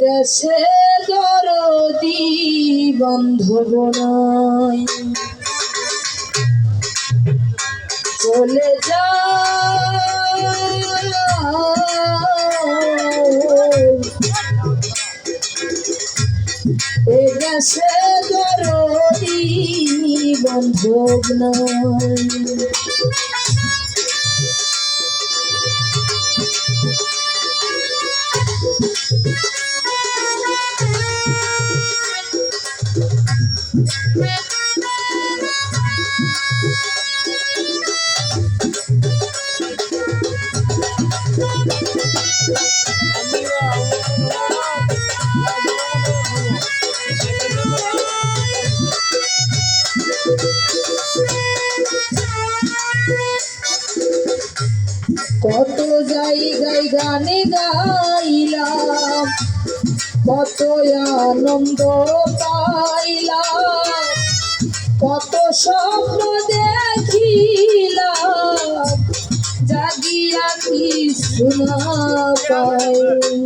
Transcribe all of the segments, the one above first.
দেশে দরদি বন্ধব নয় চলে যা দেশে দরদি বন্ধব নয় কত জায়গায় গানে গাইলাম কত আনন্দ পাইলাম কত স্বপ্ন দেখিলাম জাগিয়া কি শোনা পাই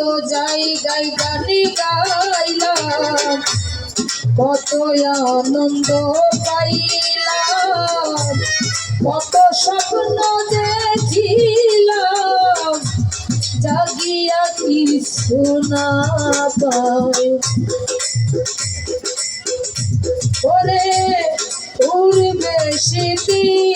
কত জায়গায় গানে গাইলাম। কত আনন্দ পাইলাম। কত স্বপ্ন দেখিলাম জাগিয়া কি শোনা পাই ওরে, উড়বে শীতির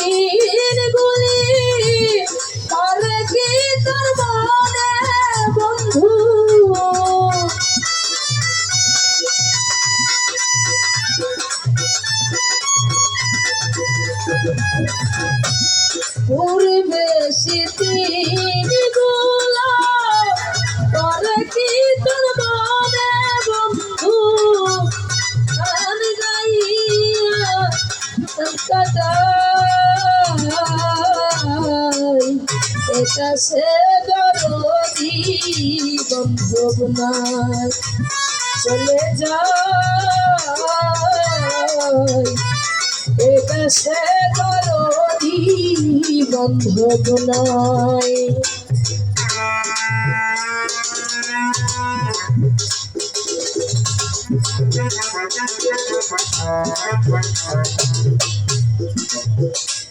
সে দরদি বন্ধব নাই। চলে যায়। সে দরদি বন্ধব নাই।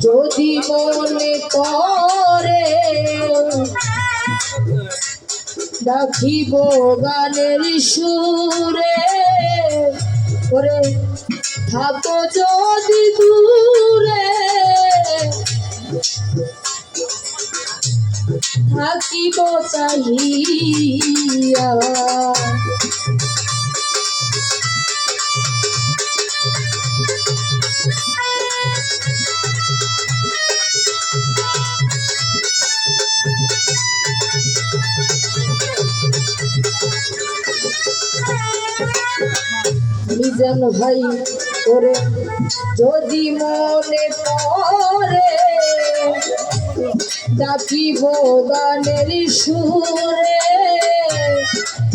যদি মনে করে ডাকিব গানের সুরে ওরে থাকো যদি দূরে। থাকিব চাহিয়া। মিজান ভাই করে যদি মনে পড়ে ডাকিব গানের সুরে,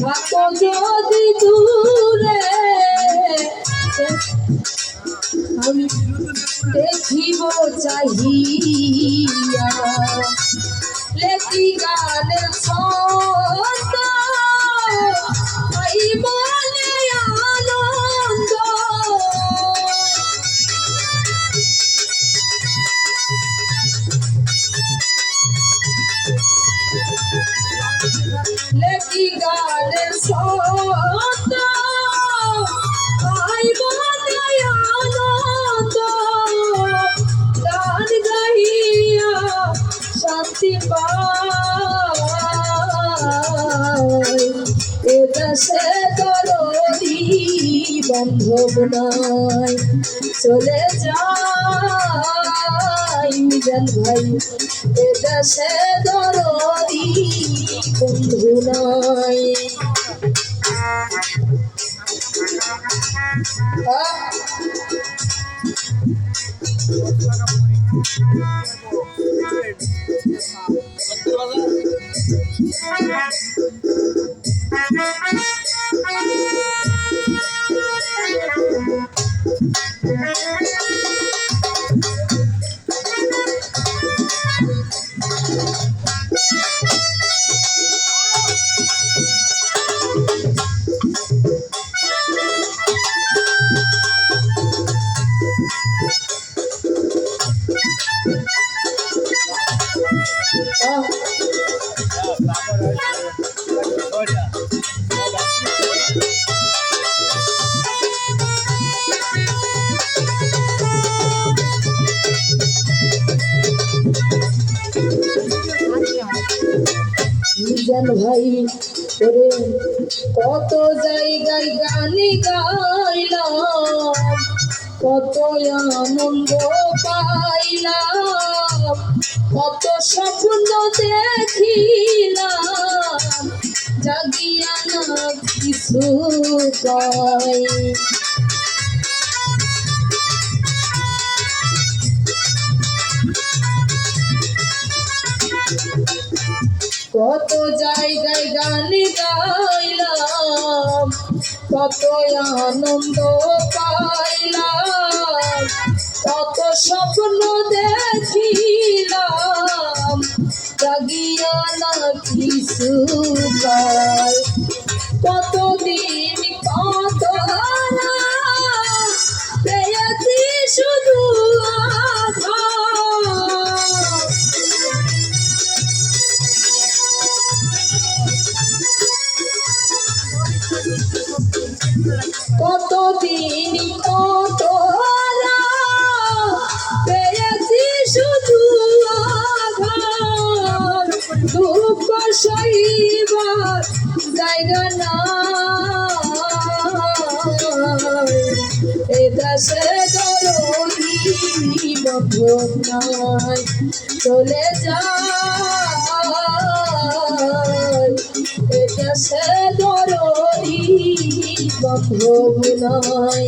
থাকো যদি দূরে। আমি দেখিব চাহিয়া লেখি শান্তি পাই এদেশে দরদি বন্ধব নাই চলে যাই মিজান ভাই এ দেশে বন্ধু নাই আহ আহ মিজান ভাই, ওরে কত জায়গায় গানে গাইলাম, কত আনন্দ পাইলাম, কত স্বপ্ন দেখিলাম, জাগিয়া না কিছু কয় জায়গায় গান গাইলাম কত আনন্দ পাইলাম কত স্বপ্ন দেখিলাম জাগিয়া না কিছু কতদিন কত পেয়েছি শুধু আঘাত। দুঃখ সইবার জায়গা না এ দেশে দরদি বন্ধন নাই। চলে এ বন্ধন নাই।